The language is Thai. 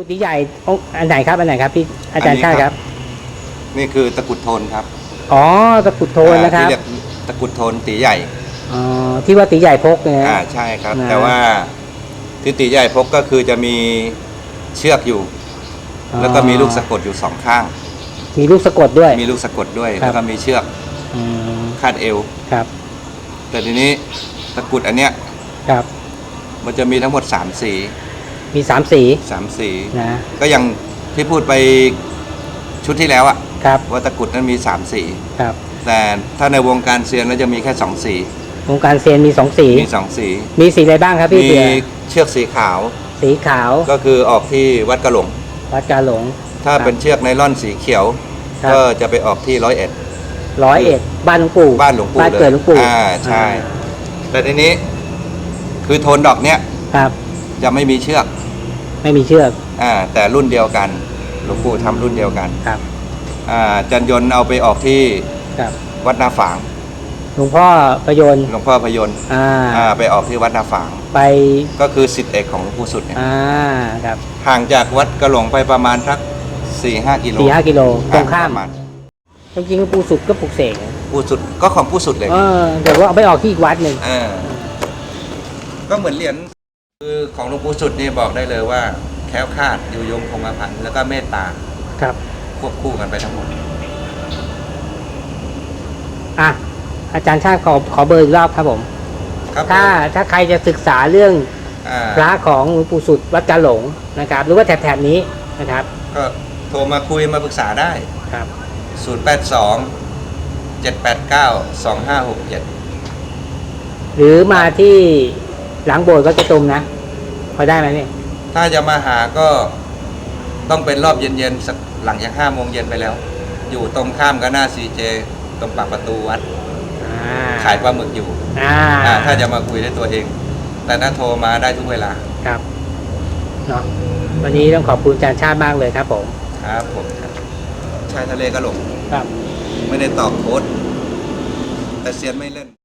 กุฏิใหญ่องค์อันไหนครับอันไหนครับพี่อาจารย์อันนี้ชาติคครัรับบนี่คือตะกรุดโทนครับอ๋อตะกรุดโทนนะครับอ่าที่เรียกตะกรุดโทนตีใหญ่อ๋อที่ว่าตีใหญ่พกเนี่ยอ่านะใช่ครับนะแต่ว่าที่ตีใหญ่พกก็คือจะมีเชือกอยู่อ๋อแล้วก็มีลูกสะกดอยู่สองข้าง มีลูกสะกดด้วย มีลูกสะกดด้วยครับแล้วก็มีเชือกอืมคาดเอวครับ แต่ทีนี้ตะกรุดอันเนี้ยครับ มันจะมีทั้งหมดสามสี มีสามสีสามสีนะก็อย่างที่พูดไปชุดที่แล้วอะครับ ว่าตะกรุดนั้นมีสามสีครับ แต่ถ้าในวงการเซียนแล้วจะมีแค่สองสีวงการเซียนมีสองสีมีสองสี มีสีอะไรบ้างครับพี่มีเสือเชือกสีขาว สีขาว ก็คือออกที่วัดกระหลง วัดกาหลง ถ้าเป็นเชือกไนล่อนสีเขียว ครับ ก็จะไปออกที่ร้อยเอ็ด ร้อยเอ็ดบ้านหลวงปู่บ้านหลวงปู่บ้านเกิดหลวงปู่อ่าใช่ แต่ทีนี้ คือโทนดอกเนี้ยครับ จะไม่มีเชือกไม่มีเชือกอ่าแต่รุ่นเดียวกันหลวงปู่ทำรุ่นเดียวกันครับอ่าจันยนต์เอาไปออกที่ครับวัดนาฝางหลวงพ่อประยนต์หลวงพ่อพยนต์อ่าอ่าไปออกที่วัดนาฝางไปก็คือสิทธิเอกของหลวงปู่สุดเนี่ยอ่าครับห่างจากวัดกระหลงไปประมาณสักสี่ห้ากิโลสี่ห้ากิโลตรงข้ามประณจริงๆหลวงปู่สุดก็ปลุกเสกนะปู่สุดก็ของปู่สุดเลยเออแต่ว่าเอาไปออกที่อีกวัดหนึ่งเออก็เหมือนเหรียญ คือของหลวงปู่สุดนี่บอกได้เลยว่าแคล้วคลาดอยู่ยงคงกระพันแล้วก็เมตตาครับ ควบคู่กันไปทั้งหมด อะอาจารย์ชาติขอขอเบอร์อีกรอบครับผม ครับถ้าถ้าใครจะศึกษาเรื่องอ่าพระของหลวงปู่สุดวัดกาหลงนะครับ หรือว่าแถบๆนี้นะครับก็โทรมาคุยมาปรึกษาได้ ครับ 082 789 2567 หรือมาที่หลังโบสถ์ก็จะตุมนะพ อได้ไหมพี่ถ้าจะมาหาก็ต้องเป็นรอบเย็นๆสักหลังจาก5โมงเย็นไปแล้ว อยู่ตรงข้ามกับหน้าซีเจตรงปากประตูวัด อ่าขายปลาหมึกอยู่อ่าอ่าถ้าจะมาคุยด้วยตัวเอง แต่ถ้าโทรมาได้ทุกเวลาครับเนาะวันนี้ต้องขอบคุณอาจารย์ชาติมากเลยครับผมครับผมครับชายทะเลกระหลงครับ ไม่ได้ตอบโค้ดแต่เซียนไม่เล่น